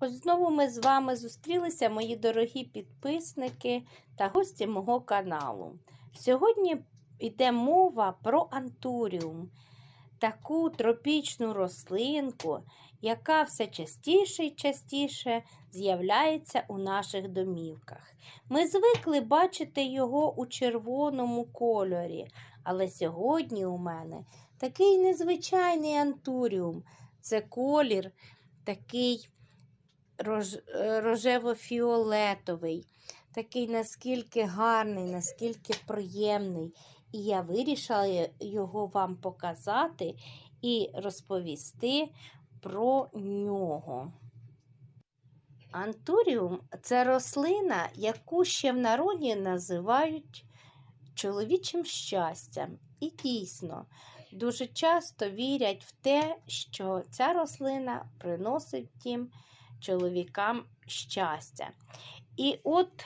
Ось знову ми з вами зустрілися, мої дорогі підписники та гості мого каналу. Сьогодні йде мова про антуріум, таку тропічну рослинку, яка все частіше і частіше з'являється у наших домівках. Ми звикли бачити його у червоному кольорі, але сьогодні у мене такий незвичайний антуріум. Це колір такий рож, рожево-фіолетовий, такий наскільки гарний, наскільки приємний. І я вирішила його вам показати і розповісти про нього. Антуріум це рослина, яку ще в народі називають чоловічим щастям. І дійсно, дуже часто вірять в те, що ця рослина приносить їм чоловікам щастя. І от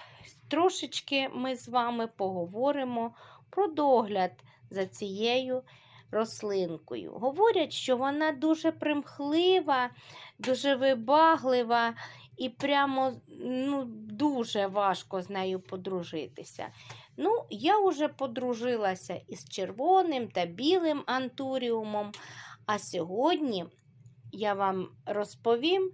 трошечки ми з вами поговоримо про догляд за цією рослинкою. Говорять, що вона дуже примхлива, дуже вибаглива і прямо ну, дуже важко з нею подружитися. Ну, я вже подружилася із червоним та білим антуріумом. А сьогодні я вам розповім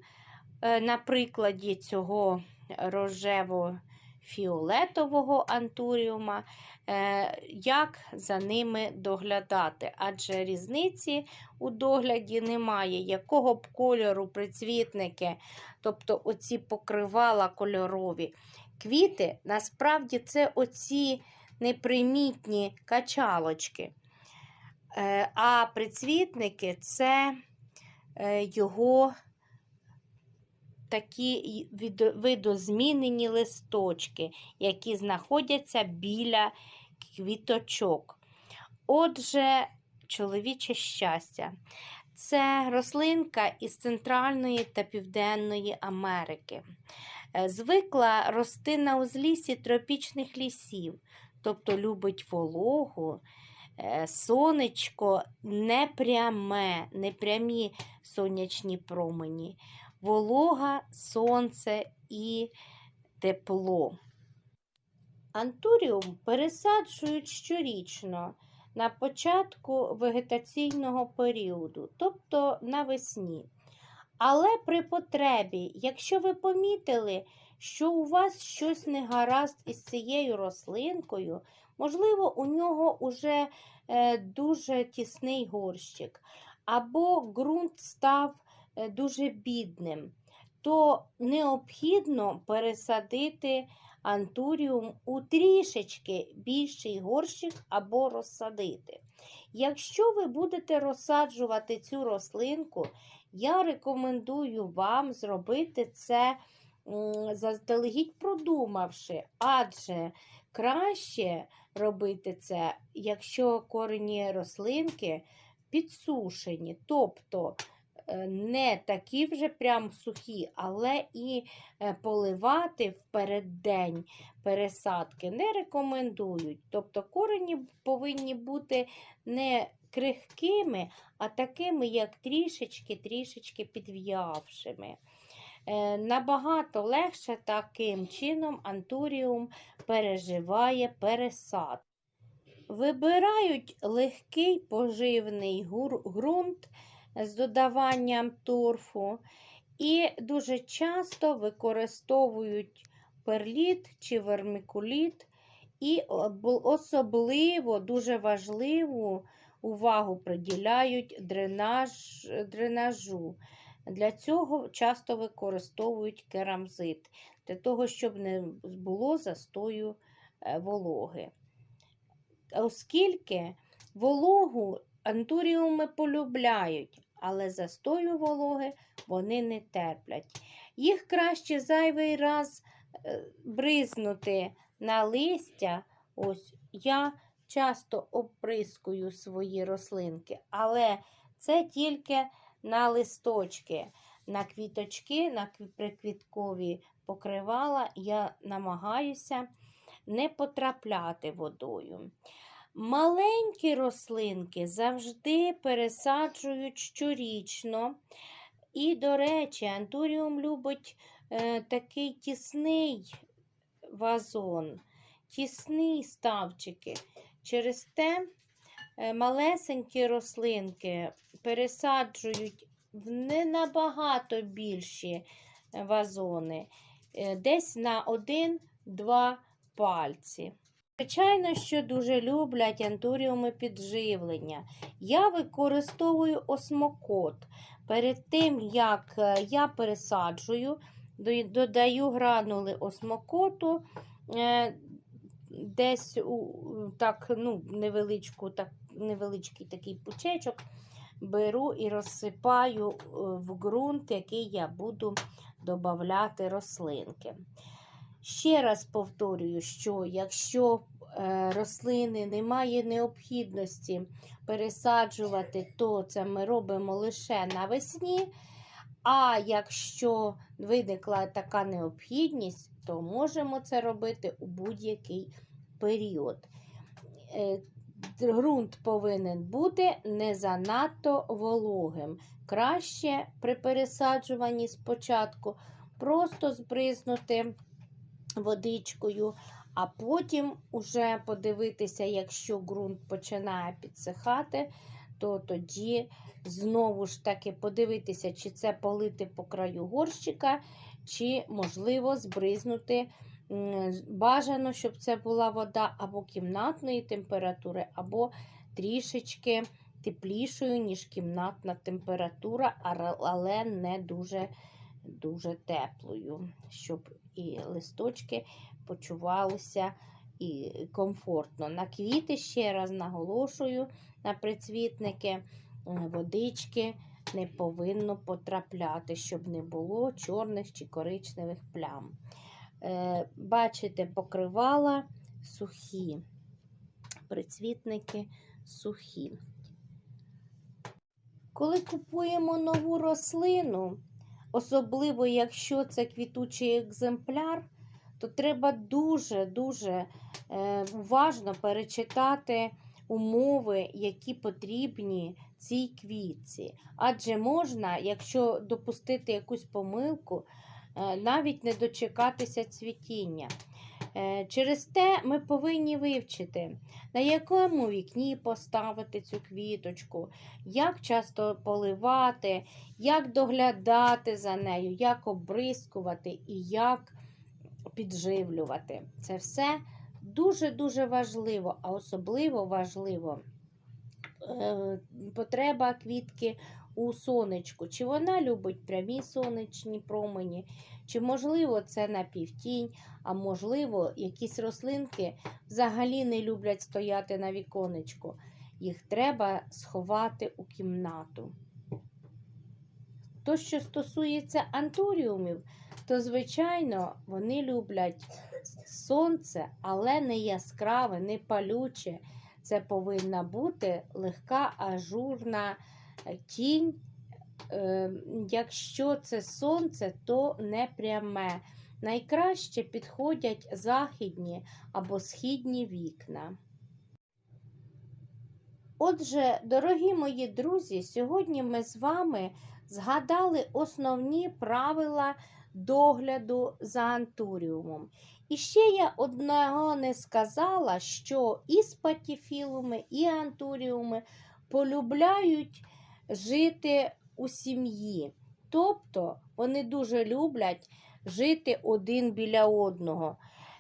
на прикладі цього рожево-фіолетового антуріума, е, як за ними доглядати. Адже різниці у догляді немає, якого б кольору прицвітники, тобто оці покривала кольорові. Квіти насправді це оці непримітні качалочки. Е, а прицвітники це е, його такі видозмінені листочки, які знаходяться біля квіточок. Отже, чоловіче щастя. Це рослинка із Центральної та Південної Америки. Е, звикла рости на узліссі тропічних лісів, тобто любить вологу, е, сонечко непряме, непрямі сонячні промені, волога, сонце і тепло. Антуріум пересаджують щорічно на початку вегетаційного періоду, тобто навесні. Але при потребі, якщо ви помітили, що у вас щось не гаразд із цією рослинкою, можливо, у нього уже е, дуже тісний горщик, або ґрунт став дуже бідним, то необхідно пересадити антуріум у трішечки більший горщик або розсадити. Якщо ви будете розсаджувати цю рослинку, я рекомендую вам зробити це заздалегідь продумавши, адже краще робити це, якщо корені рослинки підсушені. тобто Е, не такі вже прям сухі, але і е, поливати в переддень пересадки не рекомендують. Тобто корені повинні бути не крихкими, а такими, як трішечки-трішечки підв'явшими. Е, набагато легше таким чином антуріум переживає пересад. Вибирають легкий поживний ґрунт з додаванням торфу. І дуже часто використовують перліт чи вермикуліт, і особливо дуже важливу увагу приділяють дренаж, дренажу. Для цього часто використовують керамзит, для того, щоб не було застою е, вологи. Оскільки вологу антуріуми полюбляють, але застою вологи вони не терплять. Їх краще зайвий раз е, бризнути на листя. Ось я часто оприскую свої рослинки, але це тільки на листочки, на квіточки, на приквіткові покривала я намагаюся не потрапляти водою. Маленькі рослинки завжди пересаджують щорічно І, до речі, антуріум любить е, такий тісний вазон, тісні ставчики. Через те е, малесенькі рослинки пересаджують в не набагато більші вазони, е, десь на один-два пальці. Звичайно, що дуже люблять антуріуми підживлення. Я використовую осмокот. Перед тим, як е, я пересаджую, додаю гранули осмокоту, е, десь у, так, ну, невеличку, так, невеличкий такий пучечок беру і розсипаю е, в ґрунт, який я буду додавати рослинки. Ще раз повторюю, що якщо е, рослини немає необхідності пересаджувати, то це ми робимо лише навесні. А якщо виникла така необхідність, то можемо це робити у будь-який період. Е, Ґрунт повинен бути не занадто вологим. Краще при пересаджуванні спочатку просто збризнути водичкою, а потім уже подивитися, якщо ґрунт починає підсихати, то тоді знову ж таки подивитися, чи це полити по краю горщика, чи, можливо, збризнути. Бажано, щоб це була вода або кімнатної температури, або трішечки теплішою, ніж кімнатна температура, але не дуже, дуже теплою, щоб і листочки почувалися і комфортно. На квіти, ще раз наголошую, на прицвітники, е, водички не повинно потрапляти, щоб не було чорних чи коричневих плям. Е, Бачите, покривала сухі, прицвітники сухі. Коли купуємо нову рослину, особливо якщо це квітучий екземпляр, то треба дуже-дуже е, уважно перечитати умови, які потрібні цій квітці. Адже можна, якщо допустити якусь помилку, е, навіть не дочекатися цвітіння. Е, Через те ми повинні вивчити, на якому вікні поставити цю квіточку, як часто поливати, як доглядати за нею, як обрискувати і як підживлювати. Це все дуже-дуже важливо, а особливо важливо е, потреба квітки у сонечку. Чи вона любить прямі сонячні промені, чи, можливо, це на півтінь, а можливо, якісь рослинки взагалі не люблять стояти на віконечку. Їх треба сховати у кімнату. То, що стосується антуріумів, то, звичайно, вони люблять сонце, але не яскраве, не палюче. Це повинна бути легка ажурна тінь. Е, Якщо це сонце, то не пряме. Найкраще підходять західні або східні вікна. Отже, дорогі мої друзі, сьогодні ми з вами згадали основні правила догляду за антуріумом. І ще я одного не сказала, що і спатіфілуми, і антуріуми полюбляють жити у сім'ї. Тобто вони дуже люблять жити один біля одного.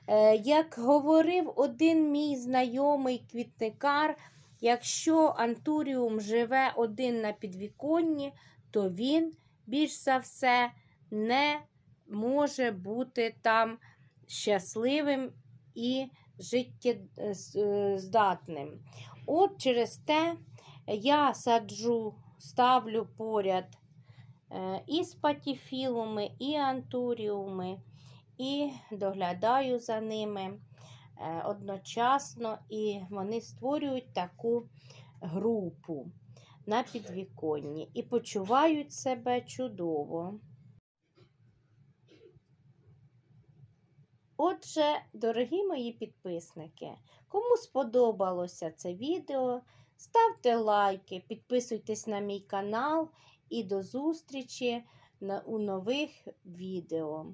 Е, Як говорив один мій знайомий квітникар, якщо антуріум живе один на підвіконні, то він більш за все не може бути там щасливим і життєздатним. От через те я саджу, ставлю поряд е, і спатіфілуми, і антуріуми, і доглядаю за ними е, одночасно, і вони створюють таку групу на підвіконні і почувають себе чудово. Отже, дорогі мої підписники, кому сподобалося це відео, ставте лайки, підписуйтесь на мій канал і до зустрічі у нових відео.